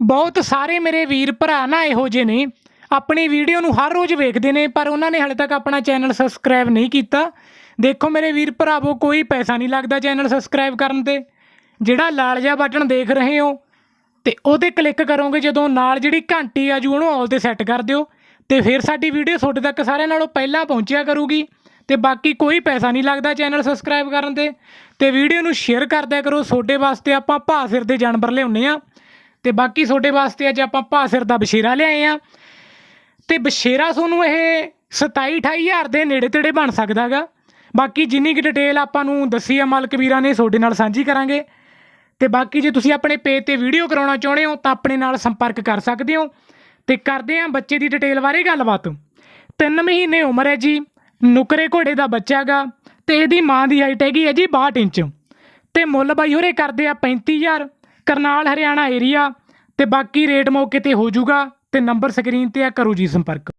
ਬਹੁਤ ਸਾਰੇ ਮੇਰੇ ਵੀਰ ਭਰਾ ਨਾ ਇਹੋ ਜਿਹੇ ਨੇ। ਆਪਣੀ ਵੀਡੀਓ ਨੂੰ ਹਰ ਰੋਜ਼ ਵੇਖਦੇ ਨੇ, ਪਰ ਉਹਨਾਂ ਨੇ ਹਾਲੇ ਤੱਕ ਆਪਣਾ ਚੈਨਲ ਸਬਸਕ੍ਰਾਈਬ ਨਹੀਂ ਕੀਤਾ। ਦੇਖੋ ਮੇਰੇ ਵੀਰ ਭਰਾਵੋ, ਕੋਈ ਪੈਸਾ ਨਹੀਂ ਲੱਗਦਾ ਚੈਨਲ ਸਬਸਕ੍ਰਾਈਬ ਕਰਨ ਤੇ। ਜਿਹੜਾ ਲਾਲ ਜਿਹਾ ਬਟਨ ਦੇਖ ਰਹੇ ਹੋ, ਤੇ ਉਹਤੇ ਕਲਿੱਕ ਕਰੋਗੇ ਜਦੋਂ ਨਾਲ ਜਿਹੜੀ ਘੰਟੀ ਆ ਜੂ, ਉਹਨੂੰ ਆਲ ਤੇ ਸੈੱਟ ਕਰ ਦਿਓ। ਤੇ ਫਿਰ ਸਾਡੀ ਵੀਡੀਓ ਤੁਹਾਡੇ ਤੱਕ ਸਾਰਿਆਂ ਨਾਲੋਂ ਪਹਿਲਾਂ ਪਹੁੰਚਿਆ ਕਰੂਗੀ। ਤੇ ਬਾਕੀ ਕੋਈ ਪੈਸਾ ਨਹੀਂ ਲੱਗਦਾ ਚੈਨਲ ਸਬਸਕ੍ਰਾਈਬ ਕਰਨ ਤੇ। ਤੇ ਵੀਡੀਓ ਨੂੰ ਸ਼ੇਅਰ ਕਰਦਿਆ ਕਰੋ, ਤੁਹਾਡੇ ਵਾਸਤੇ ਆਪਾਂ ਭਾਅ ਸਿਰ ਦੇ ਜਾਨਵਰ ਲਿਆਉਂਦੇ ਆ ਤੇ ਬਾਕੀ ਤੁਹਾਡੇ ਵਾਸਤੇ ਅੱਜ ਆਪਾਂ ਭਾਸਰ ਦਾ ਬਸ਼ੀਰਾ ਲਿਆਏ ਆ। ਤੇ ਬਸ਼ੇਰਾ ਤੁਹਾਨੂੰ ਇਹ 27 28000 ਦੇ ਨੇੜੇ ਤੇੜੇ ਬਣ ਸਕਦਾਗਾ ਬਾਕੀ ਜਿੰਨੀ ਕੁ ਡਿਟੇਲ ਆਪਾਂ ਨੂੰ ਦੱਸੀ ਆ ਮਾਲਕ ਵੀਰਾਂ ਨੇ, ਤੁਹਾਡੇ ਨਾਲ ਸਾਂਝੀ ਕਰਾਂਗੇ। ਤੇ ਬਾਕੀ ਜੇ ਤੁਸੀਂ ਆਪਣੇ ਪੇਜ ਤੇ ਵੀਡੀਓ ਕਰਾਉਣਾ ਚਾਹੁੰਦੇ ਹੋ, ਤਾਂ ਆਪਣੇ ਨਾਲ ਸੰਪਰਕ ਕਰ ਸਕਦੇ ਹੋ। ਤੇ ਕਰਦੇ ਹਾਂ ਬੱਚੇ ਦੀ ਡਿਟੇਲ ਬਾਰੇ ਗੱਲਬਾਤ। 3 ਮਹੀਨੇ ਉਮਰ ਹੈ ਜੀ, ਨੁਕਰੇ ਘੋੜੇ ਦਾ ਬੱਚਾ ਹੈਗਾ ਤੇ ਇਹਦੀ ਮਾਂ ਦੀ ਹਾਈਟ ਹੈਗੀ ਹੈ ਜੀ 62 ਇੰਚ। ਤੇ ਮੁੱਲ ਬਾਈ ਹੋਰੇ ਕਰਦੇ ਆ 35000 ਕਰਨਾਲ ਹਰਿਆਣਾ ਏਰੀਆ ਤੇ ਬਾਕੀ ਰੇਟ ਮੌਕੇ ਤੇ ਹੋ ਜਾਊਗਾ ਤੇ ਨੰਬਰ ਸਕਰੀਨ ਤੇ ਆ, ਕਰੋ ਜੀ ਸੰਪਰਕ।